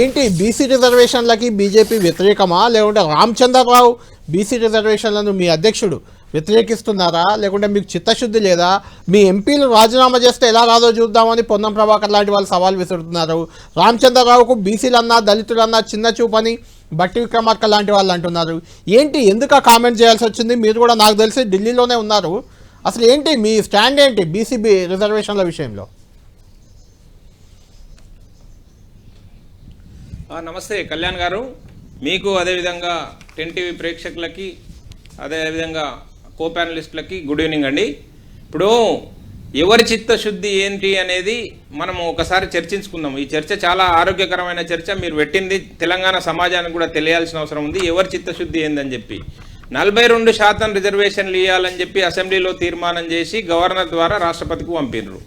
ఏంటి BC రిజర్వేషన్లకి BJP వ్యతిరేకమా? లేకుంటే Ramachandra Rao BC రిజర్వేషన్లను మీ అధ్యక్షుడు వ్యతిరేకిస్తున్నారా? లేకుంటే మీకు చిత్తశుద్ధి లేదా? మీ ఎంపీలు రాజీనామా చేస్తే ఎలా రాదో చూద్దామని పొన్నం ప్రభాకర్ లాంటి వాళ్ళు సవాల్ విసురుతున్నారు. రామచంద్రరావుకు బీసీలన్నా దళితులన్నా చిన్న చూపని బట్టి విక్రమార్క లాంటి వాళ్ళు అంటున్నారు. ఏంటి ఎందుకు కామెంట్ చేయాల్సి వచ్చింది? మీరు కూడా నాకు తెలిసి ఢిల్లీలోనే ఉన్నారు. అసలు ఏంటి మీ స్టాండ్ ఏంటి బీసీబీ రిజర్వేషన్ల విషయంలో? నమస్తే కళ్యాణ్ గారు. మీకు అదేవిధంగా టెన్ టీవీ ప్రేక్షకులకి అదేవిధంగా కో ప్యానలిస్టులకి గుడ్ ఈవినింగ్ అండి. ఇప్పుడు ఎవరి చిత్తశుద్ధి ఏంటి అనేది మనం ఒకసారి చర్చించుకుందాం. ఈ చర్చ చాలా ఆరోగ్యకరమైన చర్చ. మీరు పెట్టింది తెలంగాణ సమాజానికి కూడా తెలియాల్సిన అవసరం ఉంది. ఎవరి చిత్తశుద్ధి ఏందని చెప్పి. నలభై రెండు శాతం రిజర్వేషన్లు ఇవ్వాలని చెప్పి అసెంబ్లీలో తీర్మానం చేసి గవర్నర్ ద్వారా రాష్ట్రపతికి పంపినరు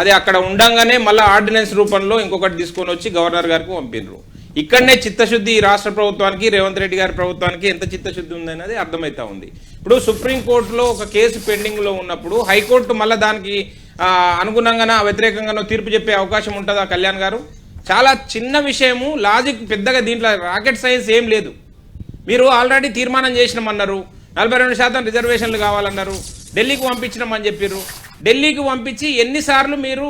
అది అక్కడ ఉండంగానే మళ్ళీ ఆర్డినెన్స్ రూపంలో ఇంకొకటి తీసుకొని వచ్చి గవర్నర్ గారికి పంపినరు ఇక్కడనే చిత్తశుద్ధి రాష్ట్ర ప్రభుత్వానికి రేవంత్ రెడ్డి గారి ప్రభుత్వానికి ఎంత చిత్తశుద్ధి ఉందనేది అర్థమవుతా ఉంది. ఇప్పుడు సుప్రీంకోర్టులో ఒక కేసు పెండింగ్లో ఉన్నప్పుడు హైకోర్టు మళ్ళీ దానికి అనుగుణంగానో వ్యతిరేకంగానో తీర్పు చెప్పే అవకాశం ఉంటుందా కళ్యాణ్ గారు? చాలా చిన్న విషయము లాజిక్ పెద్దగా దీంట్లో రాకెట్ సైన్స్ ఏం లేదు. మీరు ఆల్రెడీ తీర్మానం చేసినామన్నారు నలభై రెండు శాతం రిజర్వేషన్లు కావాలన్నారు ఢిల్లీకి పంపించినామని చెప్పారు ఢిల్లీకి పంపించి ఎన్నిసార్లు మీరు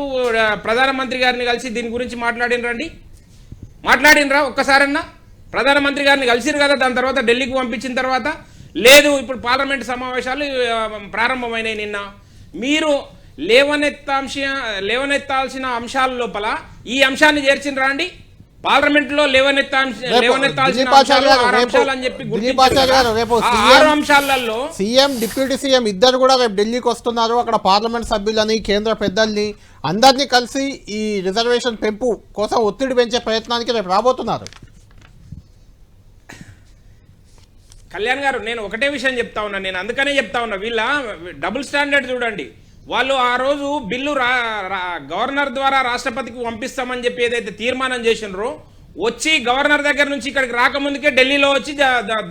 ప్రధానమంత్రి గారిని కలిసి దీని గురించి మాట్లాడినరండి? మాట్లాడినరా ఒక్కసారన్నా? ప్రధానమంత్రి గారిని కలిసిరు కదా దాని తర్వాత ఢిల్లీకి పంపించిన తర్వాత? లేదు ఇప్పుడు పార్లమెంట్ సమావేశాలు ప్రారంభమైనాయి నిన్న. మీరు లేవనెత్తాంశ లేవనెత్తాల్సిన అంశాల లోపల ఈ అంశాన్ని చేర్చిన అండి? లేవనెత్తాంశ రేపు లేవనెత్తాల్సిన సీఎం డిప్యూటీ సీఎం ఇద్దరు కూడా రేపు ఢిల్లీకి వస్తున్నారు. అక్కడ పార్లమెంట్ సభ్యులని కేంద్ర పెద్దల్ని అందరినీ కలిసి ఈ రిజర్వేషన్ పెంపు కోసం ఒత్తిడి పెంచే ప్రయత్నానికి రేపు రాబోతున్నారు. కళ్యాణ్ గారు నేను ఒకటే విషయం చెప్తా ఉన్నా. నేను అందుకనే చెప్తా ఉన్నా. వీళ్ళ డబుల్ స్టాండర్డ్ చూడండి. వాళ్ళు ఆ రోజు బిల్లు రా రా- గవర్నర్ ద్వారా రాష్ట్రపతికి పంపిస్తామని చెప్పి ఏదైతే తీర్మానం చేసినారో వచ్చి గవర్నర్ దగ్గర నుంచి ఇక్కడికి రాకముందుకే ఢిల్లీలో వచ్చి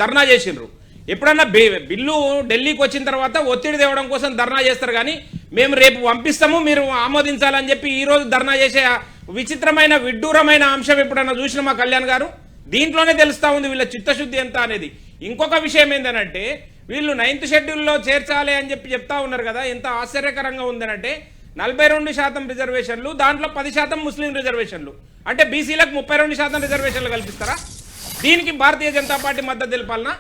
ధర్నా చేసిండ్రు. ఎప్పుడన్నా బి- బిల్లు ఢిల్లీకి వచ్చిన తర్వాత ఒత్తిడి తేవడం కోసం ధర్నా చేస్తారు కానీ మేము రేపు పంపిస్తాము మీరు ఆమోదించాలని చెప్పి ఈరోజు ధర్నా చేసే విచిత్రమైన విడ్డూరమైన అంశం ఎప్పుడన్నా చూసిన మా కళ్యాణ్ గారు? దీంట్లోనే తెలుస్తా ఉంది వీళ్ళ చిత్తశుద్ధి ఎంత అనేది. ఇంకొక విషయం ఏంటంటే వీళ్ళు నైన్త్ షెడ్యూల్లో చేర్చాలి అని చెప్పి చెప్తా ఉన్నారు కదా ఎంత ఆశ్చర్యకరంగా ఉందనంటే నలభై రెండు శాతం రిజర్వేషన్లు దాంట్లో పది శాతం ముస్లిం రిజర్వేషన్లు అంటే బీసీలకు ముప్పై రెండు శాతం రిజర్వేషన్లు కల్పిస్తారా? దీనికి భారతీయ జనతా పార్టీ మద్దతు తెలపాలనా?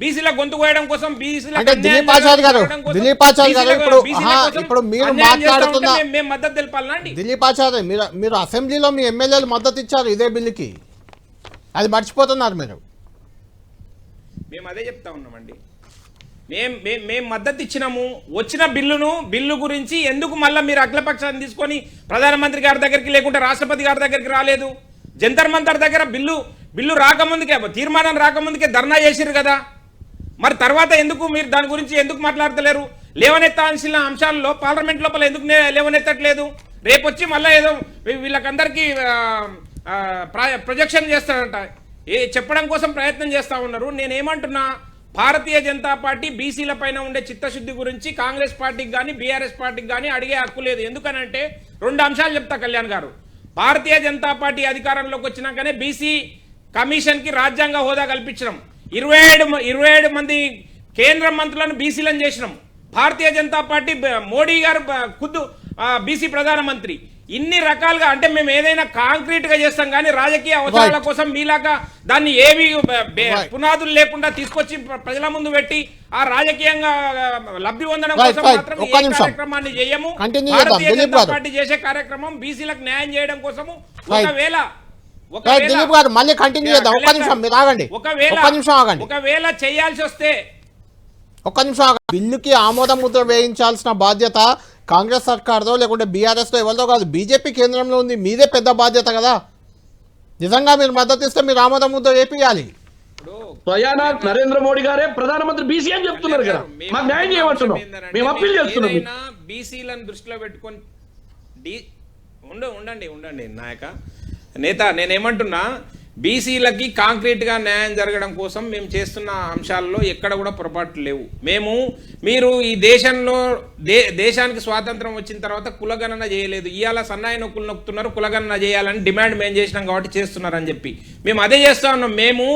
బీసీల గొంతు కోయడం కోసం బీసీల అంటే దిలీప్ ఆచార్య గారు, దిలీప్ ఆచార్య గారు ఇప్పుడు, ఆహా, ఇప్పుడు మీరు మాట్లాడుతున్న- మేము మద్దతు తెలపాలనా అండి? దిలీప్ ఆచార్య మీరు మీరు అసెంబ్లీలో మీ ఎమ్మెల్యేలు మద్దతు ఇచ్చారు ఇదే బిల్లుకి. అది మర్చిపోతున్నారు మీరు. మేము అదే చెప్తా ఉన్నామండి. మేం మేం మేము మద్దతు ఇచ్చినాము. వచ్చిన బిల్లును బిల్లు గురించి ఎందుకు మళ్ళీ మీరు అఖిలపక్షాన్ని తీసుకొని ప్రధానమంత్రి గారి దగ్గరికి లేకుంటే రాష్ట్రపతి గారి దగ్గరికి రాలేదు? జంతర్ మంతర్ దగ్గర బిల్లు బిల్లు రాకముందుకే తీర్మానం రాకముందుకే ధర్నా చేసిరు కదా. మరి తర్వాత ఎందుకు మీరు దాని గురించి ఎందుకు మాట్లాడతలేరు? లేవనెత్తాల్సిన అంశాల్లో పార్లమెంట్ లోపల ఎందుకు లేవనెత్తట్లేదు? రేపు వచ్చి మళ్ళీ ఏదో వీళ్ళకందరికీ ప్ర- ప్రొజెక్షన్ చేస్తారంట. ఏ చెప్పడం కోసం ప్రయత్నం చేస్తా ఉన్నారు. నేనేమంటున్నా? భారతీయ జనతా పార్టీ బీసీల పైన ఉండే చిత్తశుద్ధి గురించి కాంగ్రెస్ పార్టీకి కానీ బీఆర్ఎస్ పార్టీకి కానీ అడిగే హక్కు లేదు. ఎందుకనంటే రెండు అంశాలు చెప్తా కళ్యాణ్ గారు. భారతీయ జనతా పార్టీ అధికారంలోకి వచ్చినాకనే బీసీ కమిషన్కి రాజ్యాంగ హోదా కల్పించడం ఇరవై ఏడు ఇరవై ఏడు మంది కేంద్ర మంత్రులను బీసీలను చేసినాం. భారతీయ జనతా పార్టీ మోడీ గారు ఖుద్దు బీసీ ప్రధానమంత్రి. ఇన్ని రకాలుగా అంటే మేము ఏదైనా కాంక్రీట్గా చేస్తాం కానీ రాజకీయ అవసరాల. కోసం మీలాగా దాన్ని ఏవి. పునాదులు లేకుండా తీసుకొచ్చి ప్ర- ప్రజల ముందు పెట్టి ఆ రాజకీయంగా లబ్ధి పొందడం కోసం. మాత్రం ఏ. కార్యక్రమాన్ని చేయము. భారతీయ జనతా. పార్టీ చేసే కార్యక్రమం బీసీలకు న్యాయం చేయడం కోసము. ఒకవేళ రైట్, ఒకవేళ దిలీప్ గారు మళ్ళీ కంటిన్యూ చేద్దాం ఒక్క నిమిషం మీరు ఆగండి ఒకవేళ నిమిషం ఆగండి ఒకవేళ చేయాల్సి వస్తే ఒక్క నిమిషం ఆగండి బిల్లుకి ఆమోద ముద్ర వేయించాల్సిన బాధ్యత కాంగ్రెస్ సర్కార్దో లేకుంటే బీఆర్ఎస్తో ఎవరిదో కాదు బీజేపీ కేంద్రంలో ఉంది మీదే పెద్ద బాధ్యత కదా. నిజంగా మీరు మద్దతు ఇస్తే మీరు ఆమోద ముద్ర వేపియాలి ఇప్పుడు స్వయాన నరేంద్ర మోడీ గారే ప్రధానమంత్రి బీసీ అని చెప్తున్నారు కదా. మాకు న్యాయం చేయమంటున్నాం. ఏంటంటే మేము అప్పీల్ చేస్తున్నాం. బీసీలను దృష్టిలో పెట్టుకొని ఉండండి ఉండండి నాయక. నేత నేనేమంటున్నా బీసీలకి కాంక్రీట్గా న్యాయం జరగడం కోసం మేము చేస్తున్న అంశాల్లో ఎక్కడ కూడా పొరపాట్లు లేవు. మేము మీరు ఈ దేశంలో దే దేశానికి స్వాతంత్రం వచ్చిన తర్వాత కులగణన చేయలేదు. ఇవాళ సన్నాయి నొక్కులు నొక్కుతున్నారు కులగణన చేయాలని డిమాండ్ మేము చేసినాం కాబట్టి చేస్తున్నారని చెప్పి. మేము అదే చేస్తా ఉన్నాం. మేము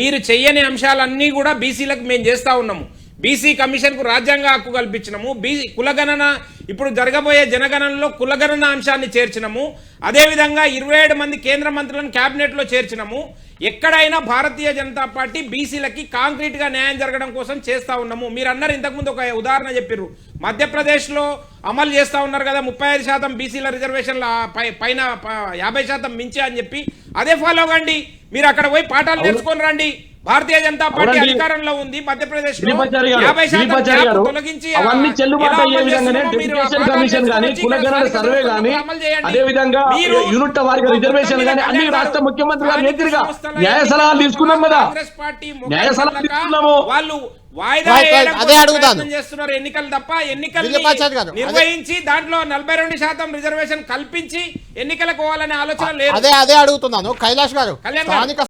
మీరు చెయ్యని అంశాలన్నీ కూడా బీసీలకు మేము చేస్తా ఉన్నాము. బీసీ కమిషన్కు రాజ్యాంగ హక్కు కల్పించినము. బీసీ కులగణన ఇప్పుడు జరగబోయే జనగణనలో కులగణన అంశాన్ని చేర్చినము. అదేవిధంగా ఇరవై ఏడు మంది కేంద్ర మంత్రులను క్యాబినెట్లో చేర్చినము. ఎక్కడైనా భారతీయ జనతా పార్టీ బీసీలకి కాంక్రీట్గా న్యాయం జరగడం కోసం చేస్తా ఉన్నాము. మీరు అన్నారు ఇంతకుముందు ఒక ఉదాహరణ చెప్పిర్రు. మధ్యప్రదేశ్లో అమలు చేస్తా ఉన్నారు కదా ముప్పై ఐదు శాతం బీసీల రిజర్వేషన్ల పై- పైన యాభై శాతం మించి అని చెప్పి అదే ఫాలో కండి మీరు అక్కడ పోయి పాఠాలు నేర్చుకొని రండి భారతీయ జనతా పార్టీ. అధికారంలో ఉంది మధ్యప్రదేశ్ యాభై శాతం తొలగించి అవన్నీ చెల్లుబాటు అయ్యే విధంగానే డెప్యుటేషన్ కమిషన్ కులగణన సర్వే. అదే విధంగా యూనిట్ వారికి రిజర్వేషన్ మీద అన్ని రాష్ట్ర ముఖ్యమంత్రి గారు న్యాయ సలహాలు తీసుకున్నాం కదా న్యాయ సలహాలు తీసుకున్నాము. వాళ్ళు అదే అడుగుతాను. చేస్తున్నారు ఎన్నికలు తప్ప ఎన్నికలు నిర్వహించి దాంట్లో నలభై రెండు శాతం రిజర్వేషన్ కల్పించి ఎన్నికలకు పోవాలనే ఆలోచన లేదు అదే అదే అడుగుతున్నాను కైలాష్ గారు. స్థానిక